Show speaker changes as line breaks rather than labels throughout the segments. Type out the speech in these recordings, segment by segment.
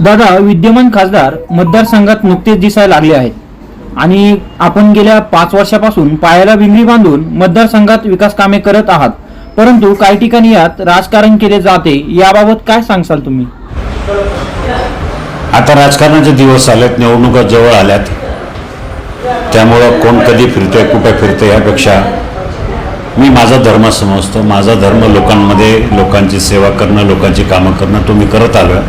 दादा विद्यमान खासदार मतदारसंघात नुकतेच दिसायला लागले आहेत. आणि आपण गेल्या पाच वर्षापासून पायाला भिंगरी बांधून मतदारसंघात विकास कामे करत आहात. परंतु काही ठिकाणी यात राजकारण केले जाते याबाबत काय सांगसाल तुम्ही?
आता राजकारणाचे दिवस आलेत निवडणुका जवळ आल्यात. त्यामुळं कोण कधी फिरतंय कुठे फिरतंय यापेक्षा मी माझा धर्म समजतो. माझा धर्म लोकांमध्ये लोकांची सेवा करणं लोकांची कामं करणं तो मी करत आलो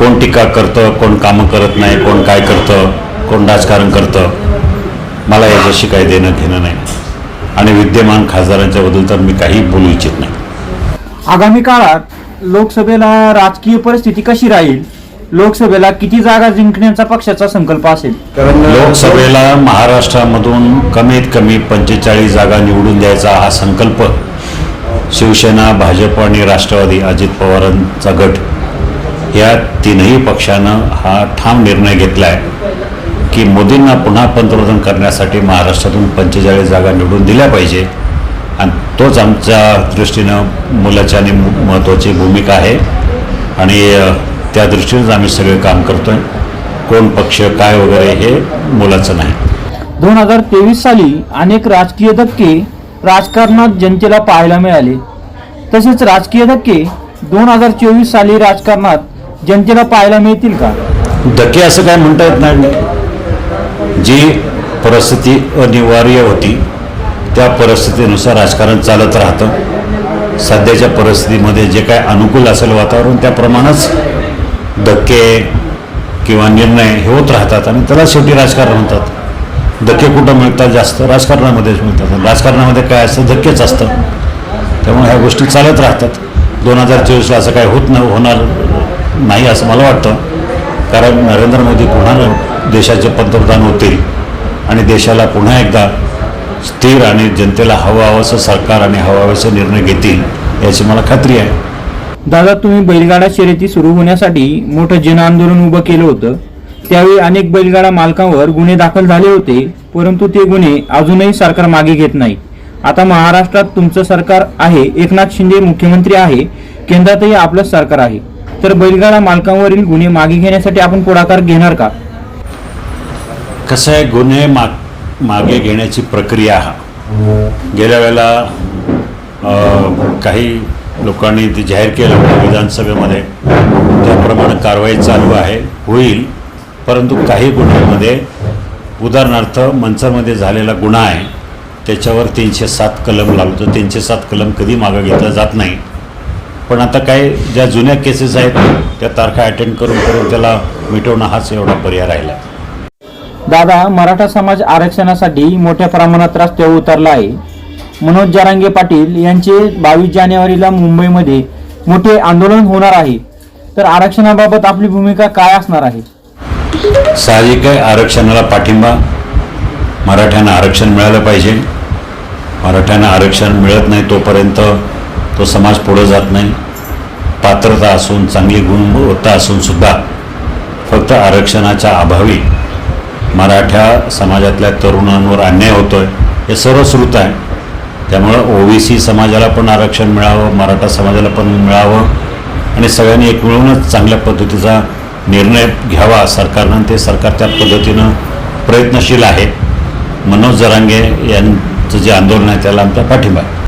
कोण टीका करतं कोण कामं करत नाही कोण काय करतं कोण राजकारण करतं मला याच्याशी काही देणं घेणं नाही. आणि विद्यमान खासदारांच्या बद्दल तर मी काही बोलू इच्छित नाही.
आगामी काळात लोकसभेला राजकीय परिस्थिती कशी राहील? लोकसभेला किती जागा जिंकण्याचा पक्षाचा संकल्प असेल?
लोकसभेला महाराष्ट्रामधून कमीत कमी पंचेचाळीस जागा निवडून द्यायचा हा संकल्प शिवसेना भाजप आणि राष्ट्रवादी अजित पवारांचा गट या तीनही पक्षानं हा ठाम निर्णय घेतला आहे की मोदींना पुन्हा पंतप्रधान करण्यासाठी महाराष्ट्रातून पंचेचाळीस जागा निवडून दिल्या पाहिजे. आणि तोच आमच्या दृष्टीनं मुलाची आणि महत्त्वाची भूमिका आहे. आणि त्या दृष्टीनेच आम्ही सगळे काम करतो आहे कोण पक्ष काय वगैरे हे मुलाचं नाही.
दोन हजार तेवीस साली अनेक राजकीय धक्के राजकारणात जनतेला पाहायला मिळाले. तसेच राजकीय धक्के दोन हजार चोवीस साली राजकारणात जनतेला पाहायला मिळतील का?
धक्के असं काय म्हणता येत नाही. जी परिस्थिती अनिवार्य होती त्या परिस्थितीनुसार राजकारण चालत राहतं. सध्याच्या परिस्थितीमध्ये जे काय अनुकूल असेल वातावरण त्याप्रमाणेच धक्के किंवा निर्णय हे होत राहतात आणि त्याला शेवटी राजकारण म्हणतात. धक्के कुठं मिळतात जास्त? राजकारणामध्येच मिळतात. राजकारणामध्ये काय असतं? धक्केच असतं. त्यामुळे ह्या गोष्टी चालत राहतात. दोन हजार चोवीसला असं काय होत न होणार नाही असं मला वाटतं. कारण नरेंद्र मोदी पुन्हा देशाचे पंतप्रधान होतील आणि देशाला पुन्हा एकदा स्थिर आणि जनतेला हवं हवंसं सरकार आणि हवं हवंसं निर्णय घेतील याची मला खात्री आहे.
दादा तुम्ही बैलगाडा शर्यती सुरू होण्यासाठी मोठं जनआंदोलन उभं केलं होतं. त्यावेळी अनेक बैलगाडा मालकांवर गुन्हे दाखल झाले होते परंतु ते गुन्हे अजूनही सरकार मागे घेत नाही. आता महाराष्ट्रात तुमचं सरकार आहे एकनाथ शिंदे मुख्यमंत्री आहे केंद्रातही आपलं सरकार आहे. तर बैलगाडा मालकांवरील गुन्हे मागे घेण्यासाठी आपण पुढाकार घेणार का?
कसं आहे गुन्हे माग मागे घेण्याची प्रक्रिया हा. गेल्या वेळेला काही लोकांनी ते जाहीर केलं होतं विधानसभेमध्ये. त्याप्रमाणे कारवाई चालू आहे होईल. परंतु काही गुन्ह्यांमध्ये उदाहरणार्थ मंचरमध्ये झालेला गुन्हा आहे त्याच्यावर तीनशे सात कलम लागतो तीनशे सात कलम कधी मागं घेतलं जात नाही. पण आता काय ज्या जुन्या केसेस आहेत त्या तारखा अटेंड करून करून त्याला मिटवणं हाच एवढा पर्याय राहिला.
दादा मराठा समाज आरक्षणासाठी मोठ्या प्रमाणात रस्त्यावर उतरला आहे. मनोज जरांगे पाटील यांचे बावीस जानेवारीला मुंबईमध्ये मोठे आंदोलन होणार आहे. तर आरक्षणाबाबत आपली भूमिका काय असणार आहे?
साहजिक आहे आरक्षणाला पाठिंबा. मराठ्यांना आरक्षण मिळालं पाहिजे. मराठ्यांना आरक्षण मिळत नाही तोपर्यंत तो समाज पुढं जात नाही. पात्रता असून चांगली गुणवत्ता असूनसुद्धा फक्त आरक्षणाच्या अभावी मराठा समाजातल्या तरुणांवर अन्याय होतो आहे हे सर्वश्रुत आहे. त्यामुळं ओ बी सी समाजाला पण आरक्षण मिळावं मराठा समाजाला पण मिळावं आणि सगळ्यांनी एक मिळूनच चांगल्या पद्धतीचा निर्णय घ्यावा. सरकारनं ते सरकार त्या पद्धतीनं प्रयत्नशील आहे. मनोज जरांगे यांचं जे आंदोलन आहे त्याला आमचा पाठिंबा आहे.